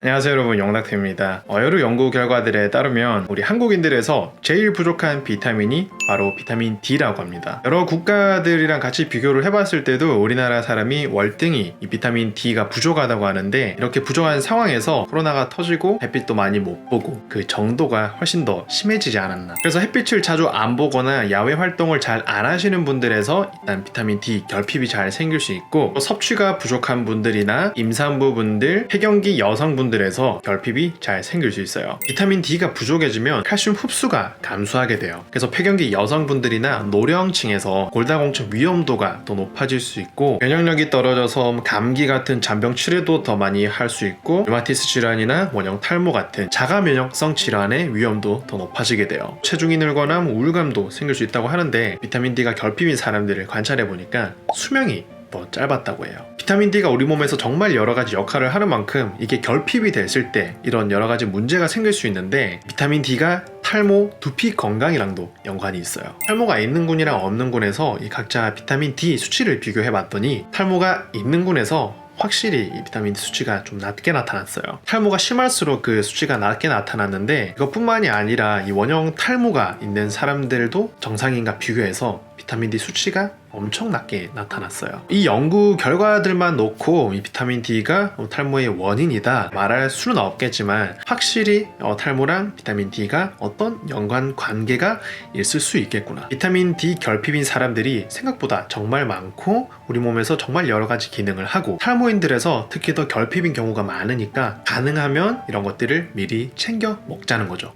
안녕하세요 여러분. 영락태입니다. 어, 여러 연구 결과들에 따르면 우리 한국인들에서 제일 부족한 비타민이 바로 비타민 D라고 합니다 여러 국가들이랑 같이 비교를 해봤을 때도 우리나라 사람이 월등히 이 비타민 D가 부족하다고 하는데 이렇게 부족한 상황에서 코로나가 터지고 햇빛도 많이 못 보고 그 정도가 훨씬 더 심해지지 않았나 그래서 햇빛을 자주 안 보거나 야외 활동을 잘 안 하시는 분들에서 일단 비타민 D 결핍이 잘 생길 수 있고 또 섭취가 부족한 분들이나 임산부 분들 폐경기 여성분 분들에서 결핍이 잘 생길 수 있어요. 비타민 D가 부족해지면 칼슘 흡수가 감소하게 돼요. 그래서 폐경기 여성분들이나 노령층에서 골다공증 위험도가 더 높아질 수 있고 면역력이 떨어져서 감기 같은 잔병 치료도 더 많이 할 수 있고 류마티스 질환이나 원형 탈모 같은 자가 면역성 질환의 위험도 더 높아지게 돼요. 체중이 늘거나 뭐 우울감도 생길 수 있다고 하는데 비타민 D가 결핍인 사람들을 관찰해 보니까 수명이 더 짧았다고 해요. 비타민 D가 우리 몸에서 정말 여러 가지 역할을 하는 만큼 이게 결핍이 됐을 때 이런 여러 가지 문제가 생길 수 있는데 비타민 D가 탈모, 두피 건강이랑도 연관이 있어요. 탈모가 있는 군이랑 없는 군에서 이 각자 비타민 D 수치를 비교해 봤더니 탈모가 있는 군에서 확실히 이 비타민 D 수치가 좀 낮게 나타났어요. 탈모가 심할수록 그 수치가 낮게 나타났는데 이것뿐만이 아니라 이 원형 탈모가 있는 사람들도 정상인과 비교해서 비타민 D 수치가 엄청 낮게 나타났어요. 이 연구 결과들만 놓고 이 비타민 D가 탈모의 원인이다 말할 수는 없겠지만 확실히 어, 탈모랑 비타민 D가 어떤 연관 관계가 있을 수 있겠구나. 비타민 D 결핍인 사람들이 생각보다 정말 많고 우리 몸에서 정말 여러 가지 기능을 하고 탈모인들에서 특히 더 결핍인 경우가 많으니까 가능하면 이런 것들을 미리 챙겨 먹자는 거죠.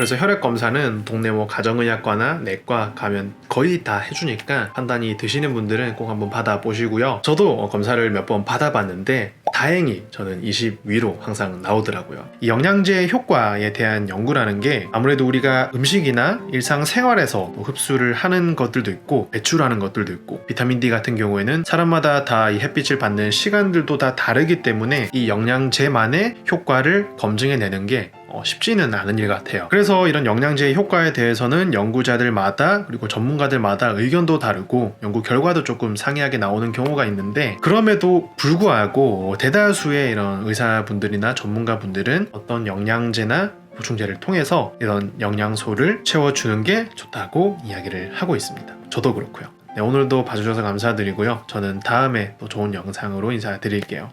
그래서 혈액 검사는 동네 뭐 가정의학과나 내과 가면 거의 다 해주니까 판단이 드시는 분들은 꼭 한번 받아보시고요. 저도 어, 검사를 몇 번 받아봤는데 다행히 저는 20 위로 항상 나오더라고요. 이 영양제 효과에 대한 연구라는 게 아무래도 우리가 음식이나 일상 생활에서 또 흡수를 하는 것들도 있고 배출하는 것들도 있고 비타민 D 같은 경우에는 사람마다 다 이 햇빛을 받는 시간들도 다 다르기 때문에 이 영양제만의 효과를 검증해내는 게 어, 쉽지는 않은 일 같아요. 그래서 이런 영양제의 효과에 대해서는 연구자들마다 그리고 전문가들마다 의견도 다르고 연구 결과도 조금 상이하게 나오는 경우가 있는데 그럼에도 불구하고 대다수의 이런 의사분들이나 전문가분들은 어떤 영양제나 보충제를 통해서 이런 영양소를 채워주는 게 좋다고 이야기를 하고 있습니다. 저도 그렇고요. 네, 오늘도 봐주셔서 감사드리고요. 저는 다음에 또 좋은 영상으로 인사드릴게요.